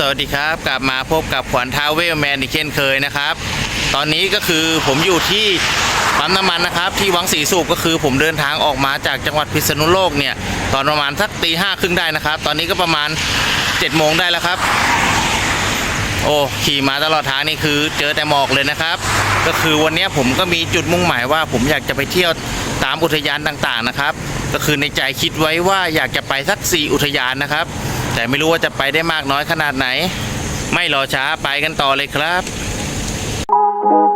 สวัสดีครับกลับมาพบกับขวัญทาวเวลแมนอีกเช่นเคยนะครับ ตอนนี้ก็คือผมอยู่ที่ปั๊มน้ำมันนะครับ ที่วังสีสูบก็คือผมเดินทางออกมาจากจังหวัดพิษณุโลกเนี่ย ตอนประมาณสักตีห้าครึ่งได้นะครับ ตอนนี้ก็ประมาณ7จ็ดโมงได้แล้วครับ โอ้ขี่มาตลอดทางนี่คือเจอแต่หมอกเลยนะครับ ก็คือวันนี้ผมก็มีจุดมุ่งหมายว่า ผมอยากจะไปเที่ยวตามอุทยานต่างๆนะครับ ก็คือในใจคิดไว้ว่าอยากจะไปสักสี่อุทยานนะครับ แต่ไม่รู้ว่าจะไปได้มากน้อยขนาดไหน ไม่รอช้าไปกันต่อเลยครับ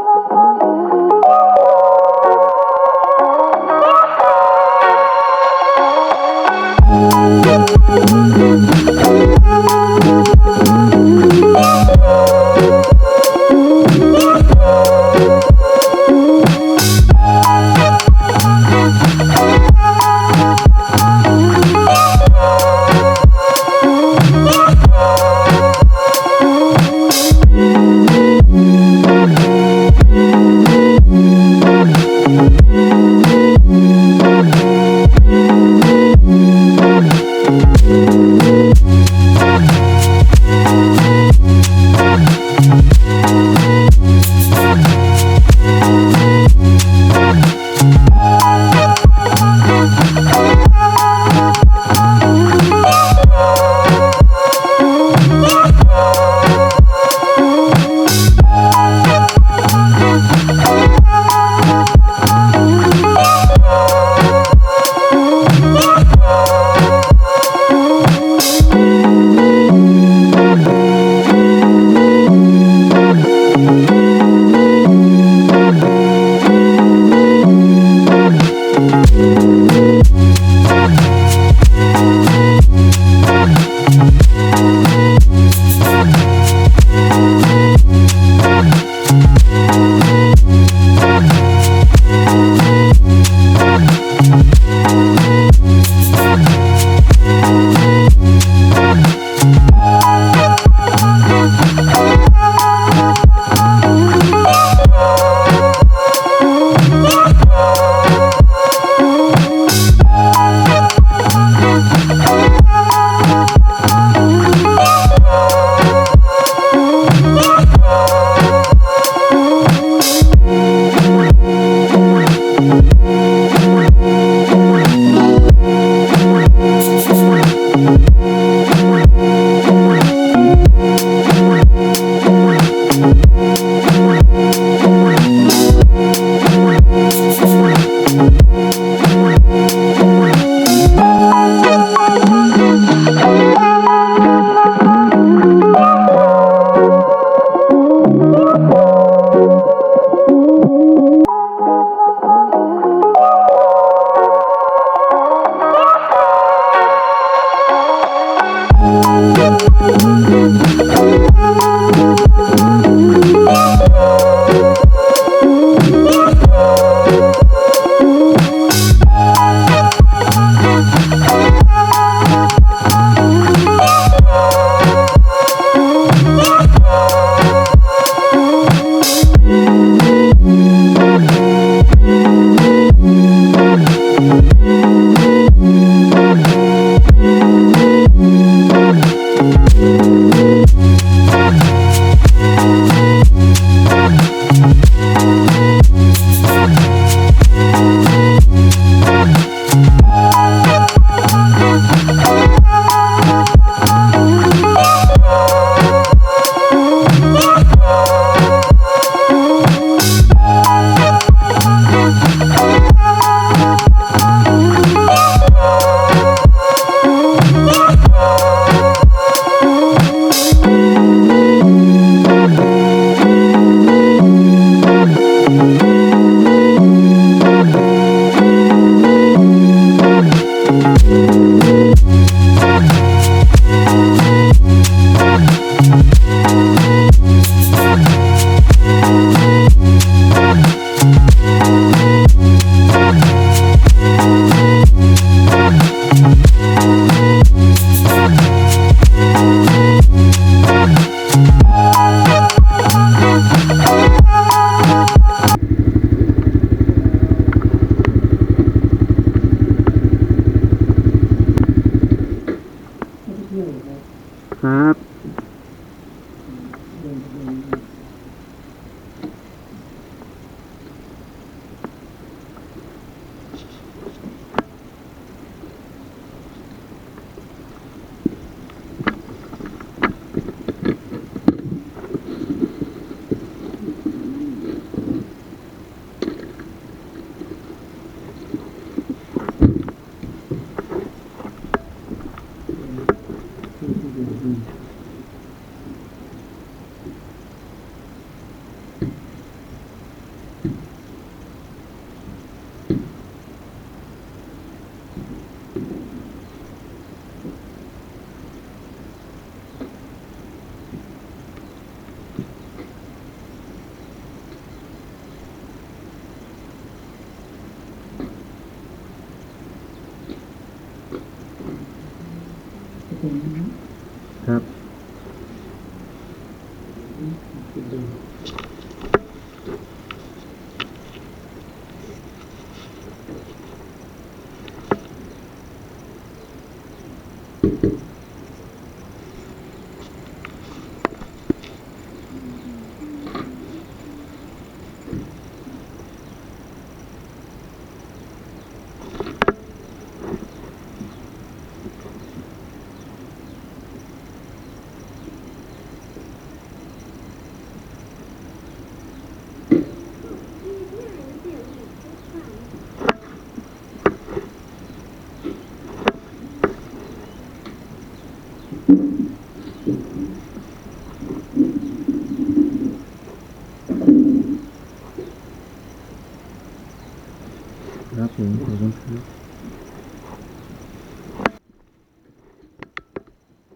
ครับผมขอบคุณครับ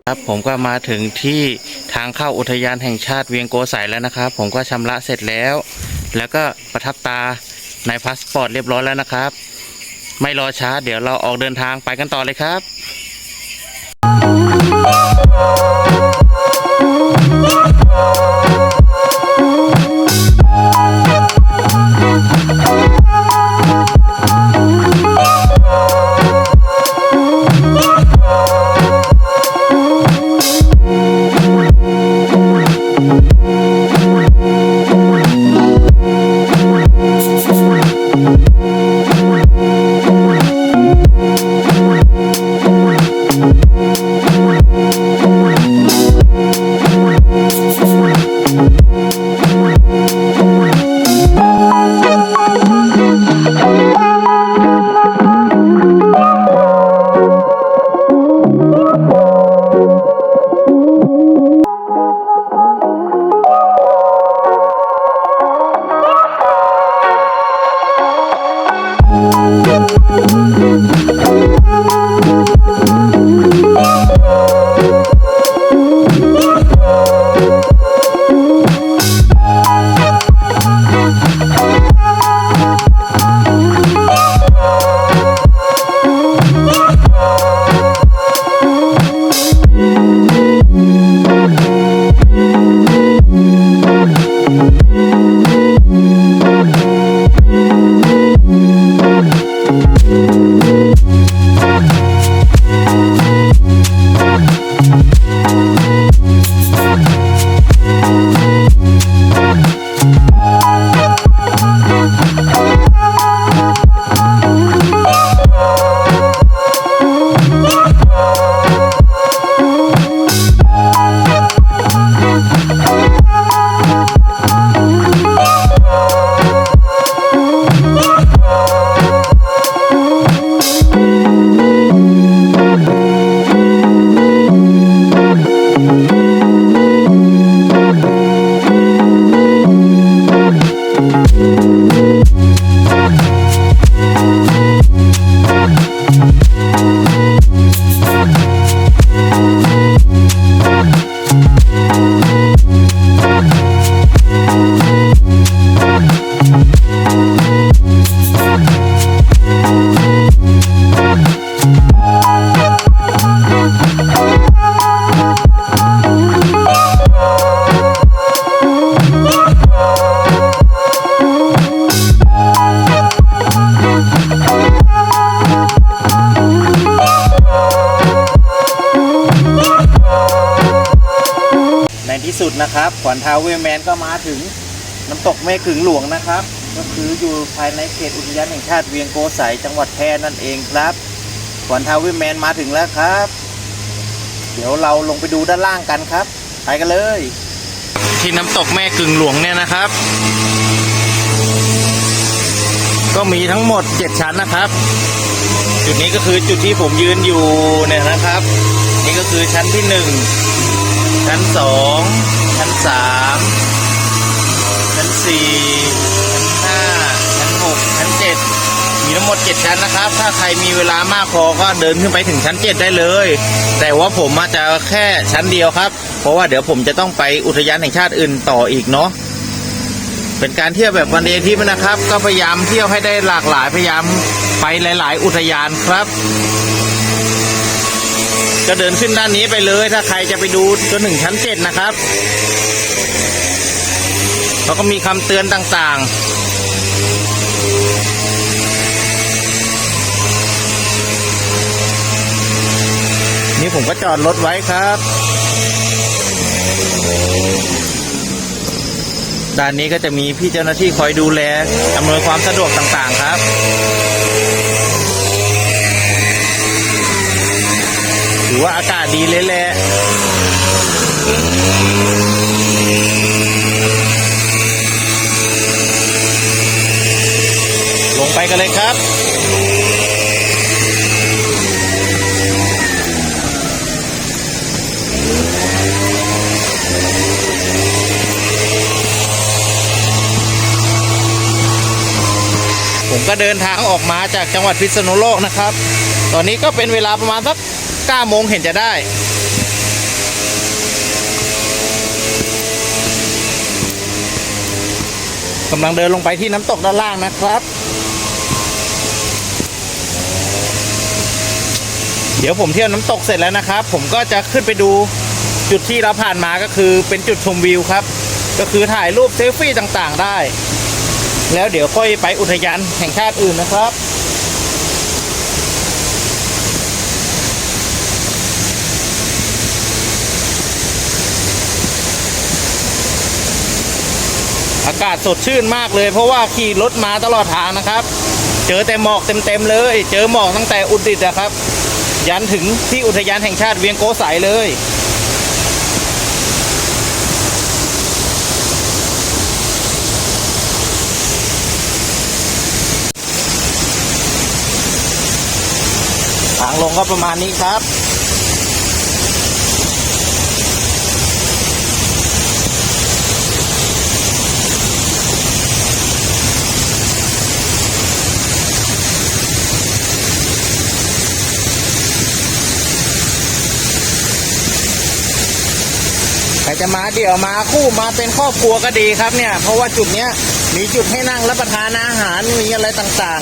ครับผมก็มาถึงที่ทางเข้าอุทยานแห่งชาติเวียงโกสัยแล้วนะครับ ผมก็ชำระเสร็จแล้ว แล้วก็ประทับตาในพาสปอร์ตเรียบร้อยแล้วนะครับ ไม่รอช้าเดี๋ยวเราออกเดินทางไปกันต่อเลยครับใน ที่สุดนะครับ ขวัญทาวเวลแมนก็มาถึงน้ำตกแม่ขึงหลวงนะครับ ก็คืออยู่ภายในเขตอุทยานแห่งชาติเวียงโกสัยจังหวัดแพร่นั่นเองครับ ขวัญทาวเวลแมนมาถึงแล้วครับ เดี๋ยวเราลงไปดูด้านล่างกันครับ ไปกันเลย ที่น้ำตกแม่กึ่งหลวงเนี่ยนะครับ ก็มีทั้งหมด 7 ชั้นนะครับ จุดนี้ก็คือจุดที่ผมยืนอยู่เนี่ยนะครับ นี่ก็คือชั้นที่หนึ่ง ชั้นสองชั้นสามชั้นสี่ชั้นห้าชั้นหกชั้นเจ็ดมีทั้งหมด7ชั้นนะครับ ถ้าใครมีเวลามากพอก็เดินขึ้นไปถึงชั้น7ได้เลย แต่ว่าผมอาจจะแค่ชั้นเดียวครับ เพราะว่าเดี๋ยวผมจะต้องไปอุทยานแห่งชาติอื่นต่ออีกเนาะเป็นการเที่ยวแบบวันเดย์ทริปนะครับ ก็พยายามเที่ยวให้ได้หลากหลายพยายามไปหลาย ๆ อุทยานครับ ก็เดินขึ้นด้านนี้ไปเลย ถ้าใครจะไปดูจนถึงชั้น7นะครับเขาก็มีคำเตือนต่างๆ นี่ผมก็จอดรถไว้ครับ ด้านนี้ก็จะมีพี่เจ้าหน้าที่คอยดูแลอำนวยความสะดวกต่างๆครับ ถือว่าอากาศดีเลยแหละลงไปกันเลยครับผมก็เดินทางออกมาจากจังหวัดพิษณุโลกนะครับ ตอนนี้ก็เป็นเวลาประมาณสัก 9โมงเห็นจะได้ กำลังเดินลงไปที่น้ำตกด้านล่างนะครับ เดี๋ยวผมเที่ยวน้ำตกเสร็จแล้วนะครับ ผมก็จะขึ้นไปดูจุดที่เราผ่านมาก็คือเป็นจุดชมวิวครับ ก็คือถ่ายรูปเซลฟี่ต่างๆได้ แล้วเดี๋ยวค่อยไปอุทยานแห่งชาติอื่นนะครับากาศสดชื่นมากเลย เพราะว่าขี่รถมาตลอดทางนะครับ เจอแต่หมอกเต็มๆเลย เจอหมอกตั้งแต่อุตรดิตนะครับ ยันถึงที่อุทยานแห่งชาติเวียงโกสัยเลยทางลงก็ประมาณนี้ครับ จะมาเดี่ยวมาคู่มาเป็นครอบครัวก็ดีครับเนี่ย เพราะว่าจุดเนี้ยมีจุดให้นั่งรับประทานอาหารมีอะไรต่าง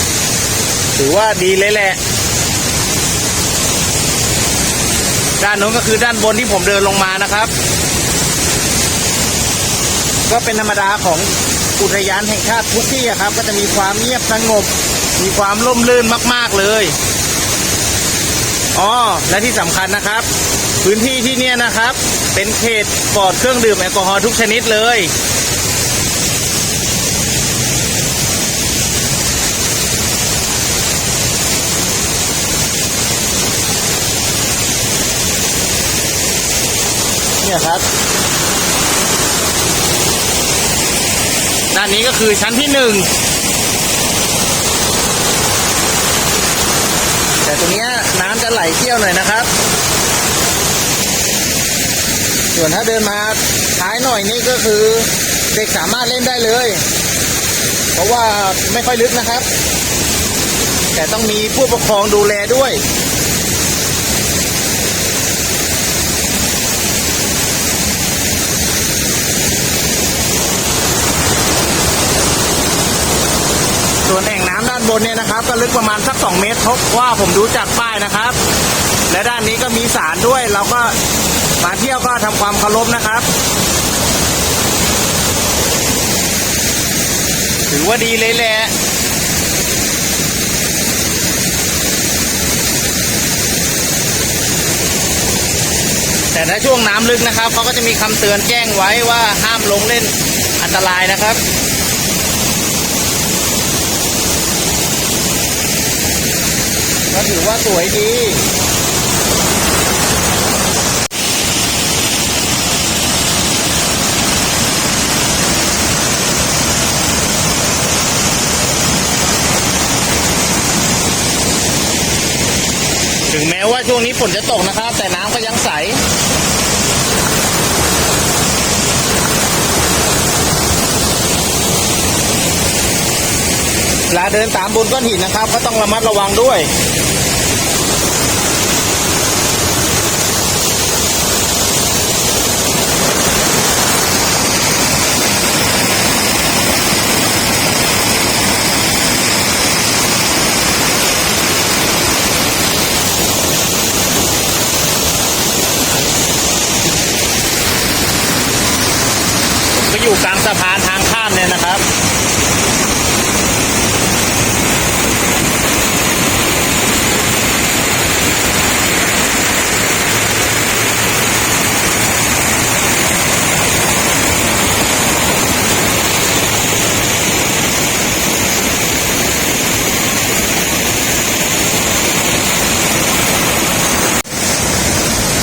ๆ ถือว่าดีเลยแหละ ด้านโน้นก็คือด้านบนที่ผมเดินลงมานะครับ ก็เป็นธรรมดาของอุทยานแห่งชาติทุกที่ครับ ก็จะมีความเงียบสงบ มีความร่มรื่นมาก ๆเลยอ๋อและที่สำคัญนะครับ พื้นที่ที่เนี่ยนะครับ เป็นเขตปลอดเครื่องดื่มแอลกอฮอล์ทุกชนิดเลย เนี่ยครับ ด้านนี้ก็คือชั้นที่หนึ่งแต่ตรงนี้น้ำจะไหลเชี่ยวหน่อยนะครับ ส่วนถ้าเดินมาท้ายหน่อยนี่ก็คือเด็กสามารถเล่นได้เลย เพราะว่าไม่ค่อยลึกนะครับ แต่ต้องมีผู้ปกครองดูแลด้วยส่วนแอ่งน้ำด้านบนเนี่ยนะครับ ก็ลึกประมาณสัก 2 เมตรเพราะว่าผมดูจากป้ายนะครับ และด้านนี้ก็มีสารด้วย เราก็ มาเที่ยวก็ทำความเคารพนะครับ ถือว่าดีเลยแหละแต่ถ้าช่วงน้ำลึกนะครับเขาก็จะมีคำเตือนแจ้งไว้ว่าห้ามลงเล่นอันตรายนะครับก็ถือว่าสวยดี ถึงแม้ว่าช่วงนี้ฝนจะตกนะครับ แต่น้ำก็ยังใสลาเดินตามบนก้อนหินนะครับ ก็ต้องระมัดระวังด้วย ก็อยู่กลางสะพานทางข้ามเนี่ยนะครับ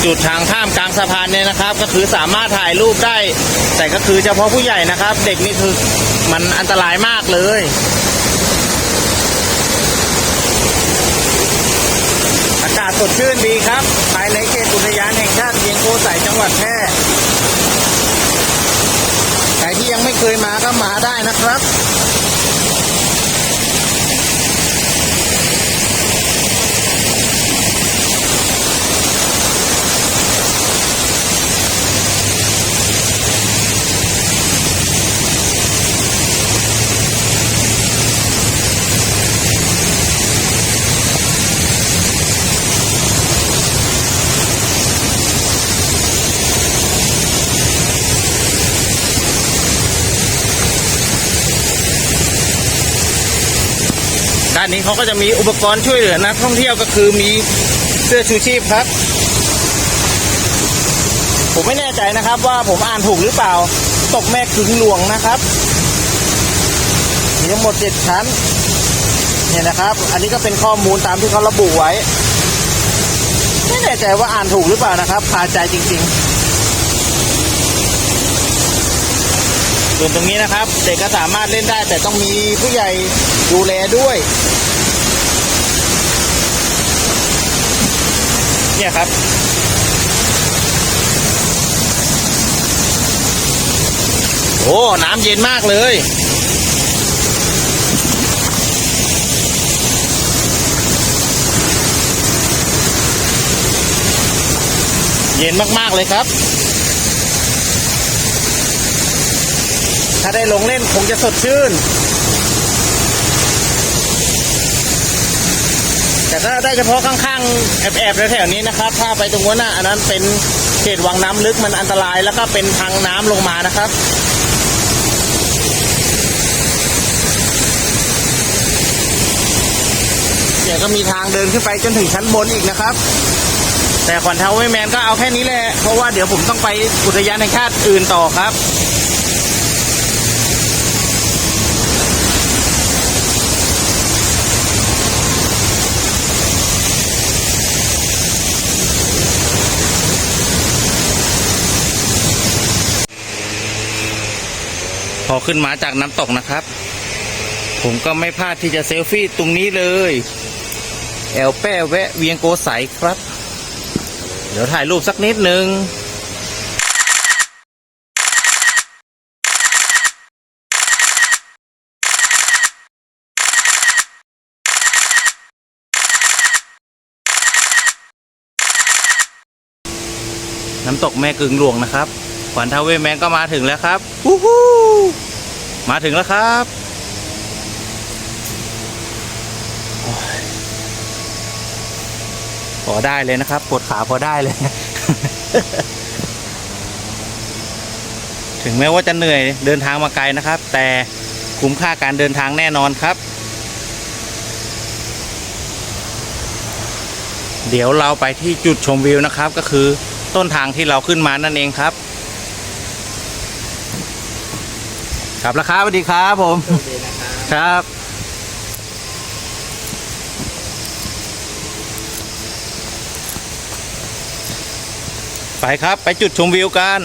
จุดทางข้ามกลาง สะพานเนี่ยนะครับ ก็คือสามารถถ่ายรูปได้ แต่ก็คือเฉพาะผู้ใหญ่นะครับ เด็กนี่คือมันอันตรายมากเลยอากาศสดชื่นดีครับ ภายในเขตอุทยานแห่งชาติเวียงโกไสจังหวัดแพร่ใครที่ยังไม่เคยมาก็มาได้นะครับ นนี้เขาก็จะมีอุปกรณ์ช่วยเหลือนักท่องเที่ยวก็คือมีเสื้อชูชีพครับ ผมไม่แน่ใจนะครับว่าผมอ่านถูกหรือเปล่า ตกแม่กึงหลวงนะครับมีทั้งหมดเจ็ดชั้นเนี่ยนะครับ อันนี้ก็เป็นข้อมูลตามที่เขาระบุไว้ ไม่แน่ใจว่าอ่านถูกหรือเปล่านะครับคาใจจริง ๆ ส่วนตรงนี้นะครับ เด็กก็สามารถเล่นได้ แต่ต้องมีผู้ใหญ่ดูแลด้วย เนี่ยครับ โอ้ น้ำเย็นมากเลยเย็นมาก ๆ เลยครับ ถ้าได้ลงเล่นคงจะสดชื่น แต่ถ้าได้เฉพาะข้างๆ แอบๆแถวๆนี้นะครับ ถ้าไปตรงนู้นน่ะอันนั้นเป็นเขตวังน้ำลึกมันอันตรายแล้วก็เป็นทางน้ำลงมานะครับเดี๋ยวก็มีทางเดินขึ้นไปจนถึงชั้นบนอีกนะครับ แต่ขวัญเทาเวแมนก็เอาแค่นี้แหละ เพราะว่าเดี๋ยวผมต้องไปอุทยานแห่งชาติอื่นต่อครับ อขึ้นมาจากน้ำตกนะครับ ผมก็ไม่พลาดที่จะเซลฟี่ตรงนี้เลย แอลแป้แวะเวียงโกใสครับ เดี๋ยวถ่ายรูปสักนิดนึงน้ำตกแม่กึ่งหลวงนะครับ ขวัญทาวเวแมนก็มาถึงแล้วครับวู้ฮู้มาถึงแล้วครับโอ้ยพอได้เลยนะครับปวดขาพอได้เลย ถึงแม้ว่าจะเหนื่อยเดินทางมาไกลนะครับ แต่คุ้มค่าการเดินทางแน่นอนครับ เดี๋ยวเราไปที่จุดชมวิวนะครับ ก็คือต้นทางที่เราขึ้นมานั่นเองครับ ครับแล้วครับสวัสดีครับผมครับไปครับไปจุดชมวิวกัน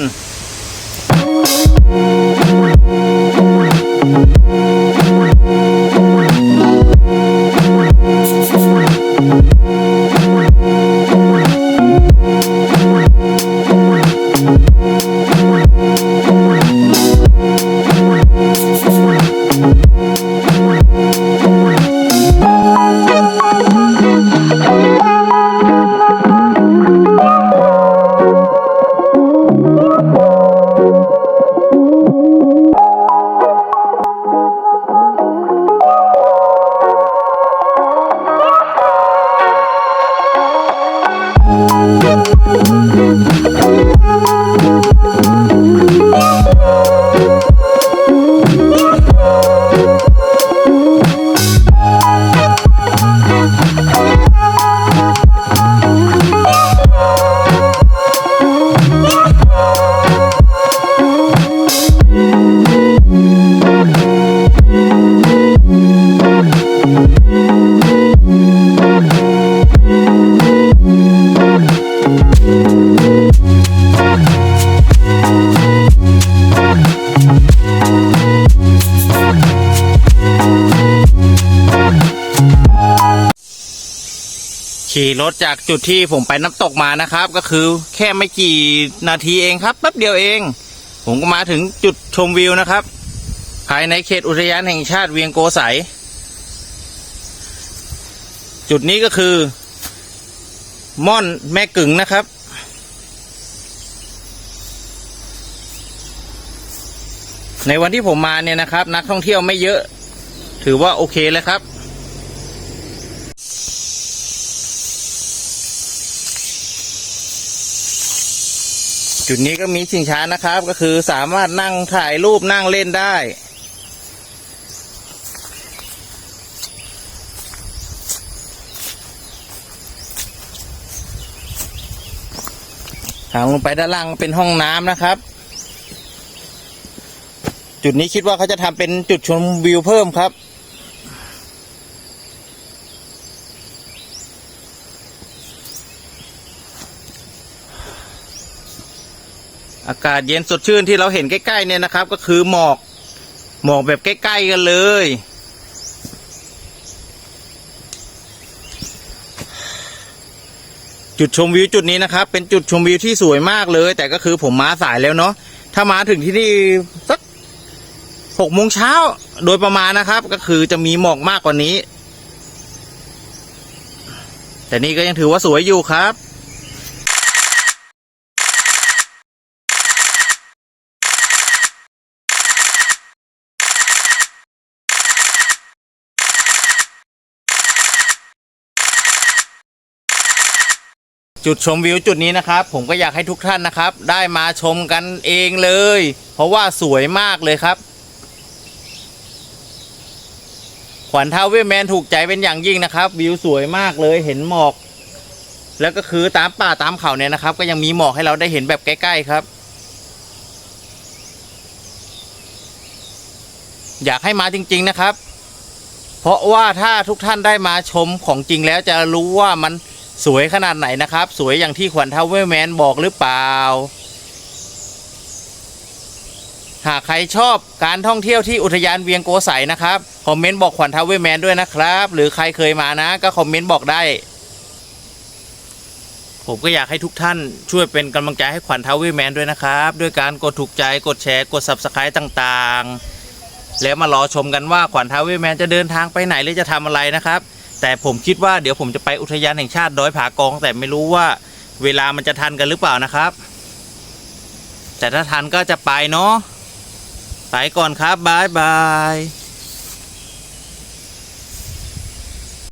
ขี่รถจากจุดที่ผมไปน้ำตกมานะครับ ก็คือแค่ไม่กี่นาทีเองครับแป๊บเดียวเอง ผมก็มาถึงจุดชมวิวนะครับ ภายในเขตอุทยานแห่งชาติเวียงโกสัยจุดนี้ก็คือ ม่อนแม่กึ่งนะครับ ในวันที่ผมมาเนี่ยนะครับ นักท่องเที่ยวไม่เยอะ ถือว่าโอเคเลยครับ จุดนี้ก็มีชิงช้านะครับ ก็คือสามารถนั่งถ่ายรูปนั่งเล่นได้ทางลงไปด้านล่างเป็นห้องน้ำนะครับ จุดนี้คิดว่าเขาจะทำเป็นจุดชมวิวเพิ่มครับากาศเย็นสดชื่นที่เราเห็นใกล้ๆเนี่ยนะครับ ก็คือหมอก หมอกแบบใกล้ๆกันเลย จุดชมวิวจุดนี้นะครับ เป็นจุดชมวิวที่สวยมากเลย แต่ก็คือผมมาสายแล้วเนาะถ้ามาถึงที่นี่สักหกโมงเช้าโดยประมาณนะครับ ก็คือจะมีหมอกมากกว่านี้ แต่นี่ก็ยังถือว่าสวยอยู่ครับ จุดชมวิวจุดนี้นะครับ ผมก็อยากให้ทุกท่านนะครับ ได้มาชมกันเองเลย เพราะว่าสวยมากเลยครับ ขวัญท้าเวแมนถูกใจเป็นอย่างยิ่งนะครับ วิวสวยมากเลยเห็นหมอก แล้วก็คือตามป่าตามเขาเนี่ยนะครับ ก็ยังมีหมอกให้เราได้เห็นแบบใกล้ ๆ ครับ อยากให้มาจริง ๆนะครับ เพราะว่าถ้าทุกท่านได้มาชมของจริงแล้วจะรู้ว่ามัน สวยขนาดไหนนะครับ สวยอย่างที่ขวัญทาวเวแมนบอกหรือเปล่า หากใครชอบการท่องเที่ยวที่อุทยานเวียงโกสัยนะครับคอมเมนต์บอกขวัญทาวเวแมนด้วยนะครับ หรือใครเคยมานะ ก็คอมเมนต์บอกได้ ผมก็อยากให้ทุกท่านช่วยเป็นกำลังใจให้ขวัญทาวเวแมนด้วยนะครับ ด้วยการกดถูกใจกดแชร์กด subscribe ต่างๆ แล้วมารอชมกันว่าขวัญทาวเวแมนจะเดินทางไปไหนหรือจะทำอะไรนะครับ แต่ผมคิดว่าเดี๋ยวผมจะไปอุทยานแห่งชาติดอยผากอง แต่ไม่รู้ว่าเวลามันจะทันกันหรือเปล่านะครับ แต่ถ้าทันก็จะไปเนาะไปก่อนครับบายบาย